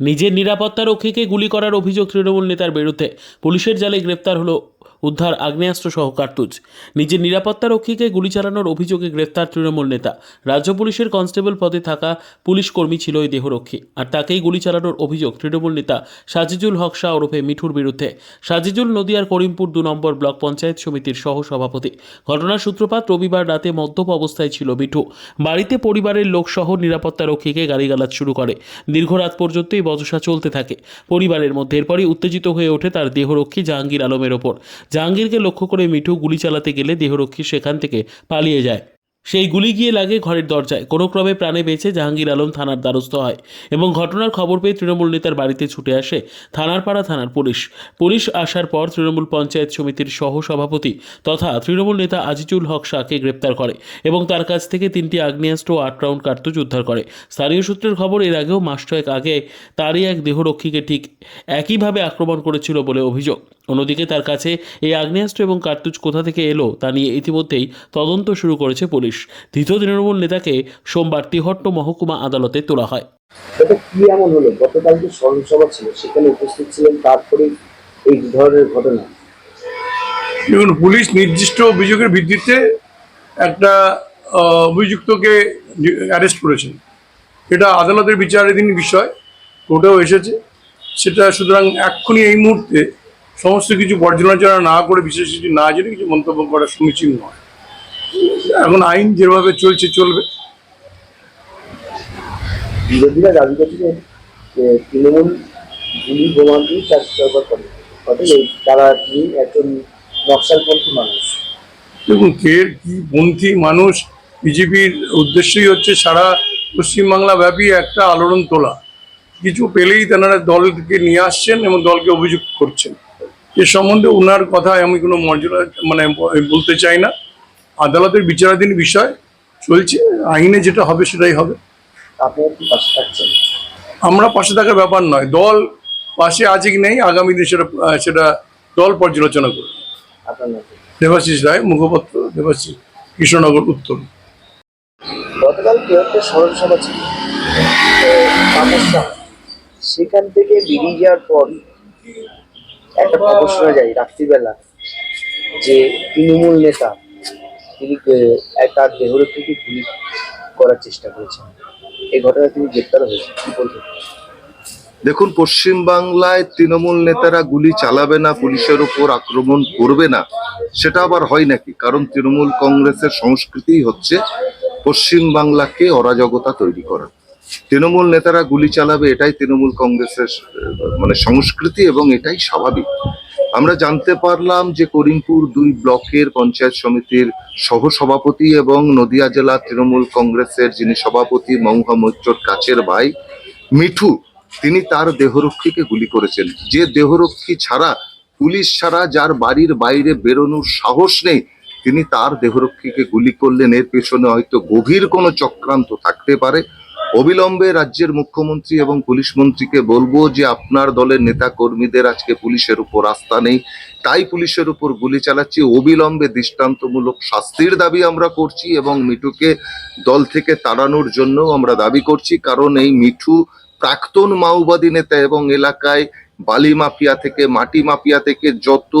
নিজের নিরাপত্তা রক্ষীকে গুলি করার অভিযোগ তৃণমূল নেতার বিরুদ্ধে। পুলিশের জালে গ্রেপ্তার হলো উদ্ধার আগ্নেয়াস্ত্র সহ কার্তুজ। নিজের নিরাপত্তা রক্ষীকে গুলি চালানোর অভিযোগে গ্রেফতার তৃণমূল নেতা। রাজ্য পুলিশের কনস্টেবল পদে থাকা পুলিশ কর্মী ছিল ওই দেহরক্ষী। আর তাকেই গুলি চালানোর অভিযোগ তৃণমূল নেতা সাজিজুল হক শাহ ওরফে মিঠুর বিরুদ্ধে। সাজিজুল নদিয়ার করিমপুর দু নম্বর ব্লক পঞ্চায়েত সমিতির সহ সভাপতি ঘটনার সূত্রপাত রবিবার রাতে মদ্যপ অবস্থায় ছিল মিঠু। বাড়িতে পরিবারের লোকসহ নিরাপত্তা রক্ষীকে গালিগালাজ শুরু করে। দীর্ঘ রাত পর্যন্ত এই বচসা চলতে থাকে। পরিবারের মধ্যে এরপরই উত্তেজিত হয়ে ওঠে তার দেহরক্ষী জাহাঙ্গীর আলমের ওপর। জাহাঙ্গীরকে লক্ষ্য করে মিঠু গুলি চালাতে গেলে দেহরক্ষী সেখান থেকে পালিয়ে যায়। সেই গুলি গিয়ে লাগে ঘরের দরজায়। কোনো ক্রমে প্রাণে বেঁচে জাহাঙ্গীর আলম থানার দ্বারস্থ হয় এবং ঘটনার খবর পেয়ে তৃণমূল নেতার বাড়িতে ছুটে আসে থানার পাড়া থানার পুলিশ। পুলিশ আসার পর তৃণমূল পঞ্চায়েত সমিতির সহ সভাপতি তথা তৃণমূল নেতা আজিজুল হক শাহকে গ্রেপ্তার করে এবং তার কাছ থেকে তিনটি আগ্নেয়াস্ত্র ও আট রাউন্ড কার্তুজ উদ্ধার করে। স্থানীয় সূত্রের খবর, এর আগেও মাস ছয়েক আগে তারই এক দেহরক্ষীকে ঠিক একইভাবে আক্রমণ করেছিল বলে অভিযোগ। অন্যদিকে তার কাছে এই আগ্নেয়াস্ত্র এবং কার্তুজ কোথা থেকে এলো তা নিয়ে ইতিমধ্যেই তদন্ত শুরু করেছে পুলিশ। ধৃত তৃণমূল নেতাকে সোমবার তিহট্ট মহকুমা আদালতে তোলা হয়। এটা কি এমন হলো? গতকাল যে স্মরণসভা ছিল সেখানে উপস্থিত ছিলেন তারপরে এই ধরনের ঘটনা। দেখুন পুলিশ নির্দিষ্ট অভিযোগের ভিত্তিতে একটা অভিযুক্তকে অ্যারেস্ট করেছেন এটা আদালতের বিচারাধীন বিষয় কোর্টেও এসেছে। সেটা সুতরাং এক্ষুনি এই মুহূর্তে সমস্ত কিছু পর্যালোচনা না করে বিশেষ কিছু না জেনে কিছু মন্তব্য করা সমীচীন নয়। এখন আইন যেভাবে চলছে চলবে। বিরোধীরা দাবি করছে যে তৃণমূল গুলি বোমা দিয়ে চাষ ব্যবহার করে। এই তারা তিনি একজন নকশালপন্থী মানুষ? দেখুন কে কি পন্থী মানুষ বিজেপির উদ্দেশ্যই হচ্ছে সারা পশ্চিমবাংলা ব্যাপী একটা আলোড়ন তোলা। কিছু পেলেই তেনারা দলকে নিয়ে আসছেন এবং দলকে অভিযুক্ত করছেন। এ সম্বন্ধে ওনার কথায় আমি কোনো মর্যাদা মানে বলতে চাই না। আদালতের বিচারাধীন বিষয় চলছে আইনে যেটা হবে সেটাই হবে। আমরা পাশে থাকার ব্যাপার নয় দল পাশে আছে কি নেই আগামী দিনে সেটা সেটা দল পর্যালোচনা করবে। দেবাশিস রায় মুখপাত্র দেবাশিস কৃষ্ণনগর উত্তর। গতকাল কেরলতে স্মরণসভা ছিল। সেখান থেকে বেরিয়ে যাওয়ার পর একটা খবর শোনা যায় রাত্রিবেলা যে তৃণমূল নেতা তিনি তার দেহরক্ষীকে গুলি করার চেষ্টা করেছেন। এই ঘটনায় তিনি গ্রেপ্তার হয়েছে কি বলবেন? দেখুন পশ্চিম বাংলায় তৃণমূল নেতারা গুলি চালাবে না পুলিশের উপর আক্রমণ করবে না সেটা আবার হয় নাকি? কারণ তৃণমূল কংগ্রেসের সংস্কৃতি হচ্ছে পশ্চিম বাংলাকে অরাজকতা তৈরি করা তৃণমূল নেতারা গুলি চালাবে এটাই তৃণমূল কংগ্রেসের মানে সংস্কৃতি এবং এটাই স্বাভাবিক। আমরা জানতে পারলাম যে করিমপুর দুই ব্লকের পঞ্চায়েত সমিতির সহসভাপতি এবং নদিয়া জেলা তৃণমূল কংগ্রেসের যিনি সভাপতি মৌহা মৈত্রর কাছের ভাই মিঠু, তিনি তার দেহরক্ষীকে গুলি করেছেন। যে দেহরক্ষী ছাড়া, পুলিশ ছাড়া যার বাড়ির বাইরে বেরোনোর সাহস নেই, তিনি তার দেহরক্ষীকে গুলি করলেন। এর পেছনে হয়তো গভীর কোনো চক্রান্ত থাকতে পারে। অবিলম্বে রাজ্যের মুখ্যমন্ত্রী এবং পুলিশ মন্ত্রীকে বলব যে আপনার দলের নেতা কর্মীদের আজকে পুলিশের উপর আস্থা নেই। তাই পুলিশের উপর গুলি চালাচ্ছি। অবিলম্বে দৃষ্টান্তমূলক শাস্তির দাবি আমরা করছি এবং মিঠুকে দল থেকে তাড়ানোর জন্য আমরা দাবি করছি। কারণ এই মিঠু প্রাক্তন মাওবাদী নেতা এবং এলাকায় বালি মাফিয়া থেকে, মাটি মাফিয়া থেকে যত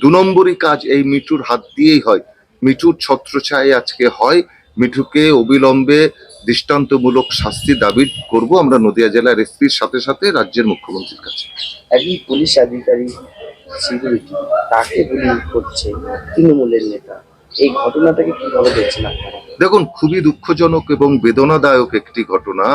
দু নম্বরই কাজ এই মিঠুর হাত দিয়েই হয়। মিঠুর ছত্রছায় আজকে হয়। মিঠুকে অবিলম্বে দৃষ্টান্তমূলক শাস্তি দাবি করব আমরা নদিয়া জেলার এসপির সাথে সাথে রাজ্যের মুখ্যমন্ত্রীর কাছে। একজন পুলিশ আধিকারিক সিকিউরিটি তাকে গুলি করছে তৃণমূলের নেতা? এই ঘটনাটাকে কীভাবে দেখছেন আপনারা? দেখুন খুবই দুঃখজনক এবং বেদনাদায়ক একটি ঘটনা।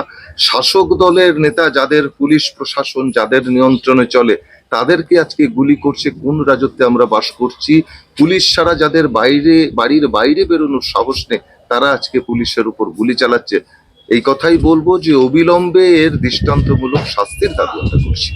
শাসক দলের নেতা যাদের পুলিশ প্রশাসন যাদের নিয়ন্ত্রণে চলে তাদেরকে আজকে গুলি করছে কোন রাজত্বে আমরা বাস করছি? পুলিশ ছাড়া যাদের বাইরে বাড়ির বাইরে বেরোনোর সাহস নেই তারা আজকে পুলিশের উপর গুলি চালাচ্ছে। এই কথাই বলব যে অবিলম্বে এর দৃষ্টান্তমূলক শাস্তির দাবি আমরা করছি।